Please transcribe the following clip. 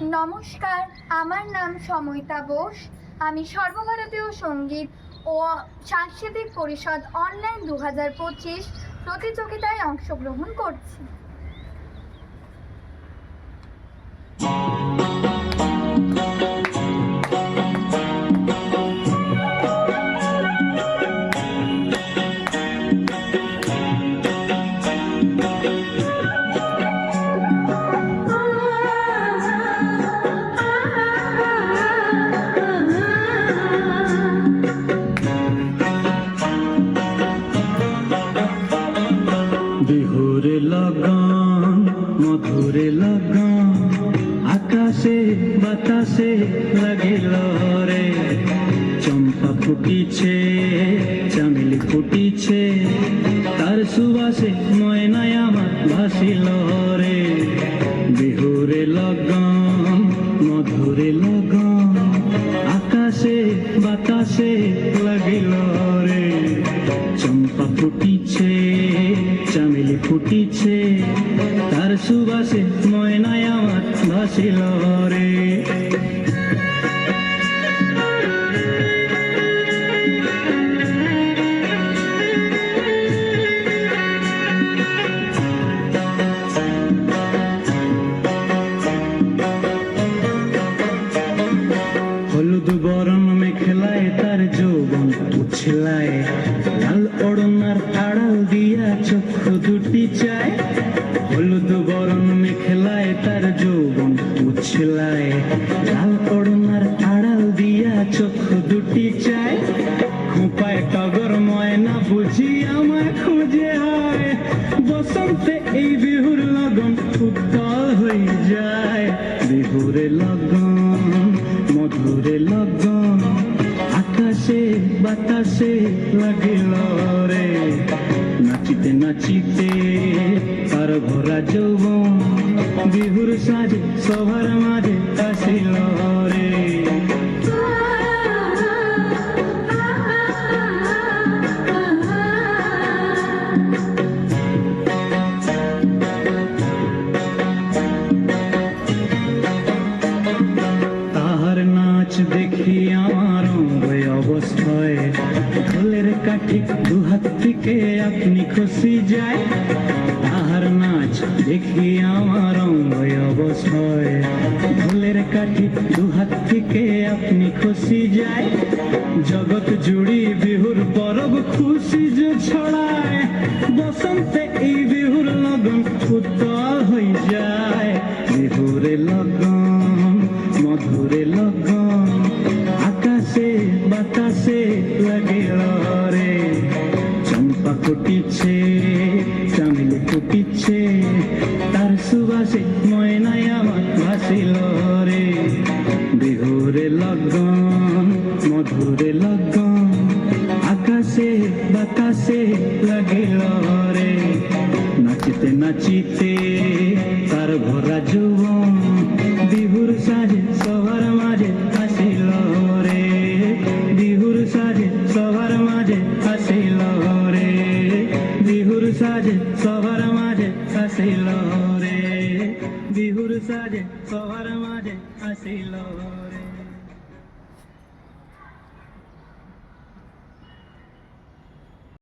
নমস্কার, আমার নাম সময়তা বোস। আমি সর্বভারতীয় সংগীত ও সাংস্কৃতিক পরিষদ অনলাইন দু হাজার পঁচিশ প্রতিযোগিতায় অংশগ্রহণ করছি। বিহুরে লগন, মধুরে লগন, আকাশে বাতাসে লাগিল রে। চম্পা ফুটিছে, চামেলি ফুটিছে, তার সুবাসে ময়নায় আমার ভাসিল রে। বিহুরে লগন, মধুরে লগন, আকাশে বাতাসে লাগিল রে। চম্পা ফুটিছে ফুটিছে তার সুবাসে ময়নায় আমার ভাসিল রে। হলুদ বরণ মেখলায় তার যৌবন উছলায়। হলুদ বরণ মেখলায় তার যৌবন উছলায়। লাল ওড়নার আড়াল দিয়া চক্ষু দুটি চায়। খোঁপায় টগর ময়না বুঝি আমায় খুঁজে হয়। বসন্তে এই বিহুর লগন উত্তল হয়ে যায়। বিহুরে লগন, মধুরে লগন, আকাশে বাতাসে লাগিল রে নাচিতে নাচিতে যৌবন বিহুর সাজে সবার মাঝে আসিল রে দেখি আমার অবস্থায়। ফুলের কাঠি দু হাত থেকে আপনি খুশি যায়। দেখি আমার অঙ্গ অবস্থায় ফুলের কাঠি দু হাত থেকে আপনি খুশি যায়। জগৎ জুড়ি বিহুর পরব খুশি যে ছড়ায়। বসন্তে এই বিহুর লগন উত্তল হয়ে যায়। বিহুরে লগন, মধুরে লগন, আকাশে বাতাসে লাগিল রে চম্পা ফুটিছে, চামেলি ফুটিছে সুবাসে ময়নায় আমার ভাসিল রে বিহুরে লগন মধুরে লগন আকাশে বাতাসে লাগিল রে নাচিতে নাচিতে তার ভরা যৌবন বিহুর সাজে সবার মাঝে আসিল রে বিহুর সাজে সবার মাঝে আসিল রে বিহুর সাজে সবার মাঝে আসিল রে বিহুর সাজে সবার মাঝে আসিল রে।